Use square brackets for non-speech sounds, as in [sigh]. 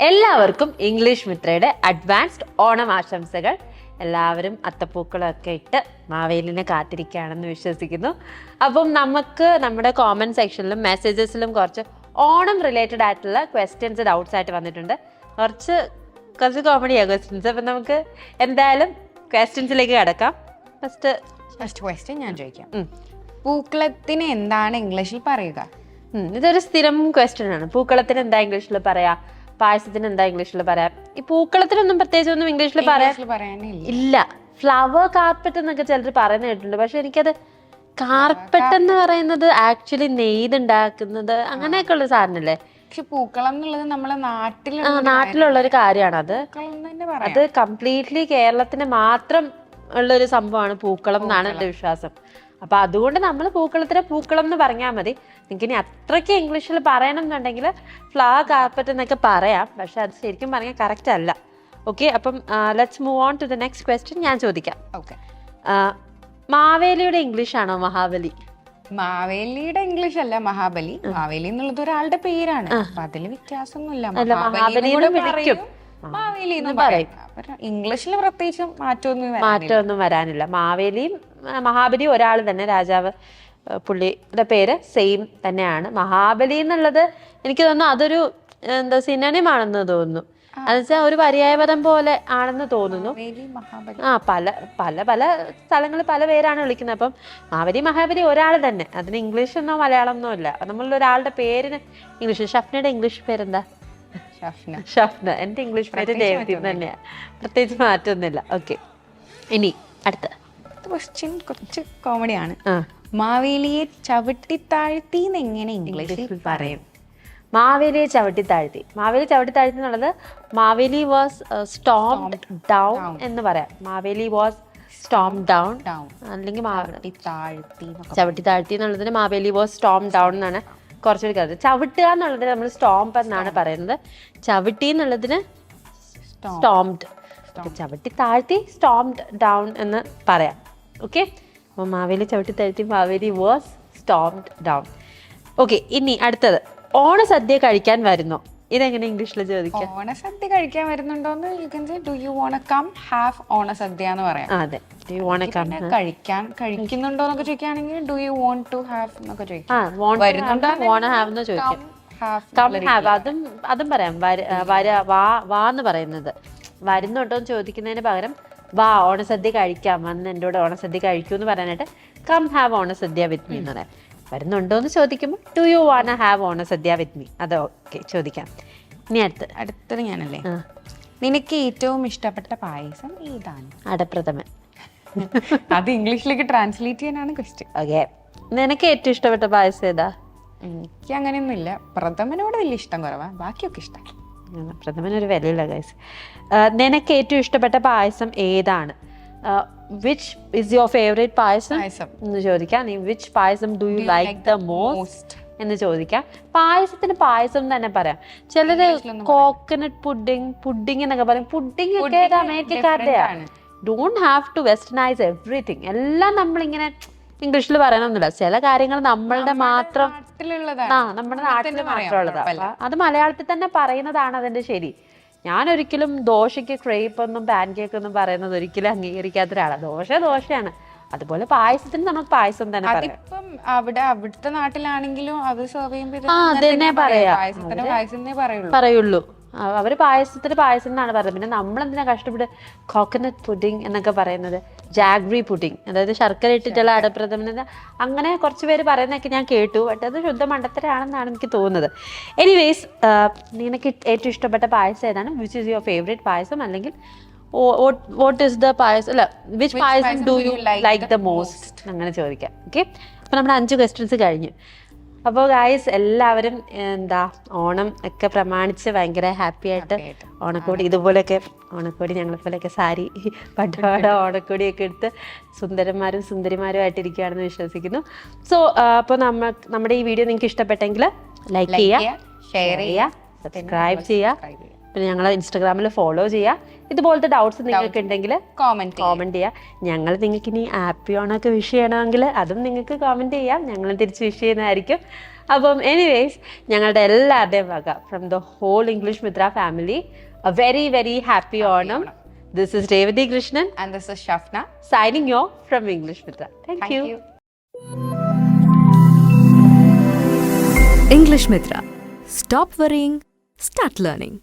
എല്ലാവർക്കും English മിത്രയുടെ advanced Onam ആശംസകൾ. എല്ലാവരും അത്തപ്പൂക്കളൊക്കെ ഇട്ട് മാവേലിനെ കാത്തിരിക്കുകയാണെന്ന് വിശ്വസിക്കുന്നു. അപ്പം നമുക്ക് നമ്മുടെ കോമന്റ് സെക്ഷനിലും മെസ്സേജസിലും കുറച്ച് ഓണം റിലേറ്റഡ് ആയിട്ടുള്ള ക്വസ്റ്റ്യൻസ് ഡൗട്ട്സ് ആയിട്ട് വന്നിട്ടുണ്ട്. കുറച്ച് കുറച്ച് കോമഡിയാണ് ക്വസ്റ്റ്യൻസ് അപ്പം നമുക്ക് എന്തായാലും ക്വസ്റ്റ്യൻസിലേക്ക് കിടക്കാം. ഫസ്റ്റ് ഫസ്റ്റ് ക്വസ്റ്റ്യൻ ഞാൻ ചോദിക്കാം. പൂക്കളത്തിന് എന്താണ് ഇംഗ്ലീഷിൽ പറയുക? ഇതൊരു സ്ഥിരം ക്വസ്റ്റ്യൻ ആണ്. പൂക്കളത്തിന് എന്താ ഇംഗ്ലീഷിൽ പറയാ? പായസത്തിന് എന്താ ഇംഗ്ലീഷിൽ പറയാം? ഈ പൂക്കളത്തിനൊന്നും പ്രത്യേകിച്ച് ഒന്നും ഇംഗ്ലീഷിൽ പറയാം ഇല്ല. ഫ്ലവർ കാർപ്പറ്റ് എന്നൊക്കെ ചിലർ പറയുന്ന കേട്ടിട്ടുണ്ട്. പക്ഷെ എനിക്കത് കാർപ്പറ്റ് എന്ന് പറയുന്നത് ആക്ച്വലി നെയ്തുണ്ടാക്കുന്നത് അങ്ങനെയൊക്കെ ഉള്ള സാധനല്ലേ? പക്ഷെ പൂക്കളം എന്നുള്ളത് നമ്മളെ നാട്ടിൽ നാട്ടിലുള്ള ഒരു കാര്യമാണ് അത്. അത് കംപ്ലീറ്റ്ലി കേരളത്തിന് മാത്രം ഉള്ള ഒരു സംഭവമാണ് പൂക്കളം എന്നാണ് എന്റെ വിശ്വാസം. അപ്പൊ അതുകൊണ്ട് നമ്മൾ പൂക്കളത്തിന് പൂക്കളം എന്ന് പറഞ്ഞാൽ മതി. നിങ്ങൾക്ക് ഇനി അത്രയ്ക്ക് ഇംഗ്ലീഷിൽ പറയണം എന്നുണ്ടെങ്കിൽ ഫ്ലവർ കാർപ്പറ്റ് എന്നൊക്കെ പറയാം. പക്ഷെ അത് ശരിക്കും പറഞ്ഞാൽ കറക്റ്റ് അല്ല. ഓക്കെ അപ്പം let's move on to the next question ഞാൻ ചോദിക്കാം. ഓക്കെ മാവേലിയുടെ ഇംഗ്ലീഷ് ആണോ മഹാബലി? മാവേലിയുടെ ഇംഗ്ലീഷ് അല്ല മഹാബലി. മാവേലി എന്നുള്ളത് ഒരാളുടെ പേരാണ്. അപ്പൊ അതിൽ വ്യത്യാസമൊന്നുമില്ല. മഹാബലി വിളിക്കും. മാവേലി എന്ന് പറയും. ഇംഗ്ലീഷിൽ പ്രത്യേകിച്ച് മാറ്റമൊന്നും. മാറ്റമൊന്നും വരാനില്ല. മാവേലിയും ആ, മഹാബലിയും ഒരാൾ തന്നെ രാജാവ് പുള്ളിയുടെ പേര് സെയിം തന്നെയാണ്. മഹാബലി എന്നുള്ളത് എനിക്ക് തോന്നുന്നു അതൊരു എന്താ സിനിമാണെന്ന് തോന്നുന്നു. എന്നുവെച്ചാൽ ഒരു പര്യായപദം പോലെ ആണെന്ന് തോന്നുന്നു. മഹാബലി. ആ പല പല പല സ്ഥലങ്ങളിൽ പല പേരാണ് വിളിക്കുന്നത്. അപ്പം മാവലി മഹാബലി ഒരാൾ തന്നെ. അതിന് ഇംഗ്ലീഷ് എന്നോ മലയാളം എന്നോ ഇല്ല നമ്മളുടെ ഒരാളുടെ പേരിന് ഇംഗ്ലീഷ് ഷഫ്നയുടെ ഇംഗ്ലീഷ് പേരെന്താ? ഷഫ്ന. ഷഫ്ന. എന്റെ ഇംഗ്ലീഷ് പേര് ദേവതി തന്നെയാണ് പ്രത്യേകിച്ച് മാറ്റമൊന്നുമില്ല ഓക്കെ. ഇനി അടുത്ത. ക്വസ്റ്റ്യൻ കുറച്ച് കോമഡിയാണ് മാവേലിയെ ചവിട്ടി താഴ്ത്തി എങ്ങനെ ഇംഗ്ലീഷിൽ പറയും? മാവേലിയെ ചവിട്ടി താഴ്ത്തി. മാവേലി ചവിട്ടി താഴ്ത്തി എന്നുള്ളത് മാവേലി വാസ് സ്റ്റോം ഡൗൺ എന്ന് പറയാം. മാവേലി വാസ് സ്റ്റോം ഡൗൺ അല്ലെങ്കിൽ താഴ്ത്തി ചവിട്ടി താഴ്ത്തി എന്നുള്ളതിന് മാവേലി വാസ് സ്റ്റോം ഡൗൺ എന്നാണ് കുറച്ചുകൂടി കരുത് ചവിട്ടുക എന്നുള്ളതിന് നമ്മൾ സ്റ്റോംപ് എന്നാണ് പറയുന്നത്. ചവിട്ടി എന്നുള്ളതിന് സ്റ്റോംഡ് ചവിട്ടി താഴ്ത്തി സ്റ്റോംഡ് ഡൗൺ എന്ന് പറയാം. ഓക്കെ അപ്പോൾ മാവേലി ചവിട്ടി താഴ്ത്തി Maveli was stomped down okay ഇനി അടുത്തത്. ഓണസദ്യ കഴിക്കാൻ വരുന്നു? ഇതെങ്ങനെ ഇംഗ്ലീഷിൽ ചോദിക്കാം? ഓണസദ്യ കഴിക്കാൻ വരുന്നുണ്ടോന്ന് you can say do you wanna come have Onasadya എന്ന് പറയാം. അതെ. കഴിക്കാൻ കഴിക്കുന്നുണ്ടോ എന്നൊക്കെ ചോദിക്കുകയാണെങ്കിൽ do you want to have എന്നൊക്കെ ചോദിക്കും. ആ want to വരുന്നുണ്ടോ have, wanna have എന്ന് ചോദിക്കാം. ഹാവ് കം ഹാവ് അതും അതും പറയാം. വാ വാ എന്ന് പറയുന്നത്. വരുന്നുണ്ടോ എന്ന് ചോദിക്കുന്നതിന് പകരം വാ ഓണസദ്യ കഴിക്കാം വന്ന് എന്റെ കൂടെ ഓണസദ്യ കഴിക്കൂ എന്ന് പറയാനായിട്ട് come have Onasadya with me എന്ന് പറയാം. വരുന്നുണ്ടോ എന്ന് ചോദിക്കുമ്പോൾ do you want have Onasadya with me അത് ഓക്കെ ചോദിക്കാം. ഇനി അടുത്ത്. അടുത്തത് ഞാനല്ലേ? നിനക്ക് ഏറ്റവും ഇഷ്ടപ്പെട്ട പായസം ഏതാണ്? അടപ്രഥമൻ. അത് ഇംഗ്ലീഷിലേക്ക് ട്രാൻസ്ലേറ്റ് ചെയ്യാനാണ് ക്വസ്റ്റ്യൻ ഓക്കെ. നിനക്ക് ഏറ്റവും ഇഷ്ടപ്പെട്ട പായസം ഏതാ? എനിക്ക് അങ്ങനെയൊന്നുമില്ല പ്രഥമനോട് വലിയ ഇഷ്ടം കുറവാണ് ബാക്കിയൊക്കെ ഇഷ്ടം. ഒരു വിലയില്ല ഗൈസ് നിനക്ക് ഏറ്റവും ഇഷ്ടപ്പെട്ട പായസം ഏതാണ്? Which is your favourite payasam? എന്ന് ചോദിക്കാം. നീ which payasam do you like the most എന്ന് ചോദിക്കാം. പായസത്തിന് പായസം തന്നെ പറയാം. ചിലര് കോക്കനട്ട് പുഡിംഗ് പുഡിംഗ് എന്നൊക്കെ പറയും. പുഡിംഗ് ഒക്കെ ആണ്. Don't have to westernize everything എല്ലാം നമ്മളിങ്ങനെ ഇംഗ്ലീഷിൽ പറയണമെന്നില്ല ചില കാര്യങ്ങൾ നമ്മളുടെ മാത്രം നാട്ടിലുള്ളതാണ്. ആ നമ്മുടെ നാട്ടിൽ മാത്രമുള്ളതാ. അപ്പൊ അത് മലയാളത്തിൽ തന്നെ പറയുന്നതാണ് അതിന്റെ ശരി. ഞാൻ ഒരിക്കലും ദോശയ്ക്ക് ക്രേപ്പ് ഒന്നും പാൻ കേക്ക് ഒന്നും പറയുന്നത് ഒരിക്കലും അംഗീകരിക്കാത്ത ഒരാളാണ് ദോശ ദോശയാണ്. അതുപോലെ പായസത്തിന് നമുക്ക് പായസം തന്നെ അതിപ്പം അവിടെ അവിടുത്തെ നാട്ടിലാണെങ്കിലും അത് സെർവ് ചെയ്യുമ്പോൾ പറയുള്ളൂ. അവർ പായസത്തിന് പായസം എന്നാണ് പറയുന്നത് പിന്നെ നമ്മൾ എന്തിനാ കഷ്ടപ്പെട്ട് കോക്കനട്ട് പുഡിംഗ് എന്നൊക്കെ പറയുന്നത്? ജാഗ്രി പുഡിംഗ് അതായത് ശർക്കര ഇട്ടിട്ടുള്ള അടപ്രഥമൻ അങ്ങനെ കുറച്ച് പേര് പറയുന്നതൊക്കെ ഞാൻ കേട്ടു. ബട്ട് അത് ശുദ്ധ മണ്ടത്തരാണെന്നാണ് എനിക്ക് തോന്നുന്നത്. എനിവേസ് നിനക്ക് ഏറ്റവും ഇഷ്ടപ്പെട്ട പായസം ഏതാണ്? Which is your favourite payasam? അല്ലെങ്കിൽ വാട്ട് ഇസ് ദ പായസം? അല്ല which payasam do you like the most അങ്ങനെ ചോദിക്കാം. ഓക്കെ അപ്പോൾ നമ്മുടെ അഞ്ച് ക്വസ്റ്റ്യൻസ് കഴിഞ്ഞു. അപ്പോൾ ഗായ്സ് എല്ലാവരും എന്താ ഓണം ഒക്കെ പ്രമാണിച്ച് ഭയങ്കര ഹാപ്പി ആയിട്ട്. ഓണക്കോടി ഇതുപോലെയൊക്കെ ഓണക്കോടി ഞങ്ങളെ പോലെയൊക്കെ സാരി [laughs] പട്ടുപാട ഓണക്കോടിയൊക്കെ എടുത്ത് സുന്ദരന്മാരും സുന്ദരിമാരും ആയിട്ടിരിക്കുകയാണെന്ന് വിശ്വസിക്കുന്നു. സോ അപ്പോൾ നമ്മ നമ്മുടെ ഈ വീഡിയോ നിങ്ങൾക്ക് ഇഷ്ടപ്പെട്ടെങ്കിൽ ലൈക്ക് ചെയ്യുക ഷെയർ ചെയ്യുക സബ്സ്ക്രൈബ് ചെയ്യുക പിന്നെ ഞങ്ങളെ ഇൻസ്റ്റാഗ്രാമിൽ ഫോളോ ചെയ്യുക ഇതുപോലത്തെ ഡൗട്ട്സ് നിങ്ങൾക്ക് ഉണ്ടെങ്കിൽ കോമന്റ് കോമന്റ് ചെയ്യുക ഞങ്ങൾ നിങ്ങൾക്ക് ഇനി ഹാപ്പി ഓണൊക്കെ വിഷ് ചെയ്യണമെങ്കിൽ അതും നിങ്ങൾക്ക് കോമന്റ് ചെയ്യാം. ഞങ്ങൾ തിരിച്ച് വിഷ് ചെയ്യുന്നതായിരിക്കും. അപ്പം എനിവേസ് ഞങ്ങളുടെ എല്ലാവരുടെയും വക from the whole English Mitra family a very very happy Onam this is Revathi Krishnan and this is Shafna signing yo from English Mitra thank. You English Mitra. Stop worrying, start learning.